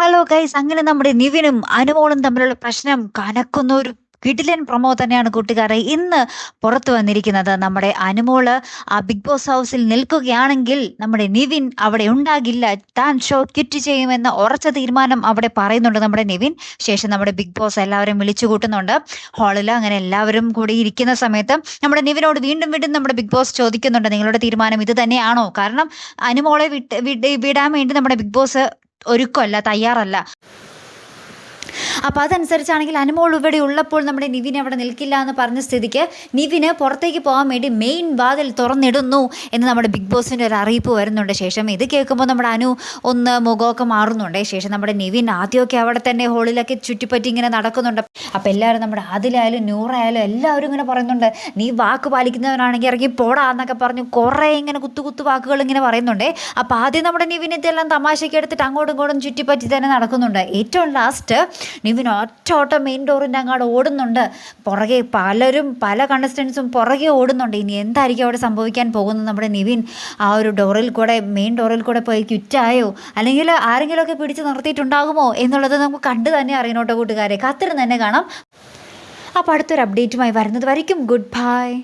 Hello guys അങ്ങനെ നമ്മുടെ നിവിനും അനുമോളും തമ്മിലുള്ള പ്രശ്നം കനക്കുന്ന ഒരു കിടിലൻ പ്രൊമോ തന്നെയാണ് കൂട്ടുകാരെ ഇന്ന് പുറത്തു വന്നിരിക്കുന്നത്. നമ്മുടെ അനുമോൾ ആ ബിഗ് ബോസ് ഹൗസിൽ നിൽക്കുകയാണെങ്കിൽ നമ്മുടെ നിവിൻ അവിടെ ഉണ്ടാകില്ല. താൻ ഷോ ക്വിറ്റ് ചെയ്യുമെന്ന ഉറച്ച തീരുമാനം അവിടെ പറയുന്നുണ്ട് നമ്മുടെ നിവിൻ. ശേഷം നമ്മുടെ ബിഗ് ബോസ് എല്ലാവരും വിളിച്ചു കൂട്ടുന്നുണ്ട്. ഹാളിൽ അങ്ങനെ എല്ലാവരും കൂടി ഇരിക്കുന്ന സമയത്ത് നമ്മുടെ നിവിനോട് വീണ്ടും വീണ്ടും നമ്മുടെ ബിഗ് ബോസ് ചോദിക്കുന്നുണ്ട്. നിങ്ങളുടെ തീരുമാനം ഇത് തന്നെയാണോ? കാരണം അനുമോളെ വിട്ട് വിടാൻ വേണ്ടി നമ്മുടെ ബിഗ് ബോസ് ഒരുക്കമല്ല തയ്യാറല്ല. അപ്പോൾ അതനുസരിച്ചാണെങ്കിൽ അനുമോൾ ഇവിടെ ഉള്ളപ്പോൾ നമ്മുടെ നിവിൻ അവിടെ നിൽക്കില്ല എന്ന് പറഞ്ഞ സ്ഥിതിക്ക് നിവിന് പുറത്തേക്ക് പോകാൻ വേണ്ടി മെയിൻ വാതിൽ തുറന്നിടുന്നു എന്ന് നമ്മുടെ ബിഗ് ബോസിന്റെ ഒരു അറിയിപ്പ് വരുന്നുണ്ട്. ശേഷം ഇത് കേൾക്കുമ്പോൾ നമ്മുടെ അനു ഒന്ന് മുഖമൊക്കെ മാറുന്നുണ്ട്. ശേഷം നമ്മുടെ നിവിൻ ആദ്യമൊക്കെ അവിടെ തന്നെ ഹോളിലൊക്കെ ചുറ്റിപ്പറ്റി ഇങ്ങനെ നടക്കുന്നുണ്ട്. അപ്പോൾ എല്ലാവരും നമ്മുടെ അതിലായാലും നൂറായാലും എല്ലാവരും ഇങ്ങനെ പറയുന്നുണ്ട്. നീ വാക്ക് പാലിക്കുന്നവനാണെങ്കിൽ ഇറങ്ങി പോടാ എന്നൊക്കെ പറഞ്ഞു കുറേ ഇങ്ങനെ കുത്തു കുത്തു വാക്കുകൾ ഇങ്ങനെ പറയുന്നുണ്ട്. അപ്പോൾ ആദ്യം നമ്മുടെ നിവിൻ ഇതെല്ലാം തമാശയ്ക്ക് എടുത്തിട്ട് അങ്ങോട്ടും ഇങ്ങോട്ടും ചുറ്റിപ്പറ്റി തന്നെ നടക്കുന്നുണ്ട്. ഏറ്റവും ലാസ്റ്റ് നിവിൻ ഒറ്റ ഓട്ടം മെയിൻ ഡോറിന്റെ അങ്ങോട്ട് ഓടുന്നുണ്ട്. പുറകെ പലരും പല കണ്ടസ്റ്റൻസും പുറകെ ഓടുന്നുണ്ട്. ഇനി എന്തായിരിക്കും അവിടെ സംഭവിക്കാൻ പോകുന്നത് നമ്മുടെ നിവിൻ? ആ ഒരു ഡോറിൽ കൂടെ മെയിൻ ഡോറിൽ കൂടെ പോയി ക്വിറ്റായോ? അല്ലെങ്കിൽ ആരെങ്കിലുമൊക്കെ പിടിച്ച് നിർത്തിയിട്ടുണ്ടാകുമോ എന്നുള്ളത് നമുക്ക് കണ്ടു തന്നെ അറിയണോട്ടോ കൂട്ടുകാരെ. കാത്തിരുന്ന് തന്നെ കാണാം. അപ്പോൾ അടുത്തൊരു അപ്ഡേറ്റുമായി വരുന്നത് വരയ്ക്കും. Good bye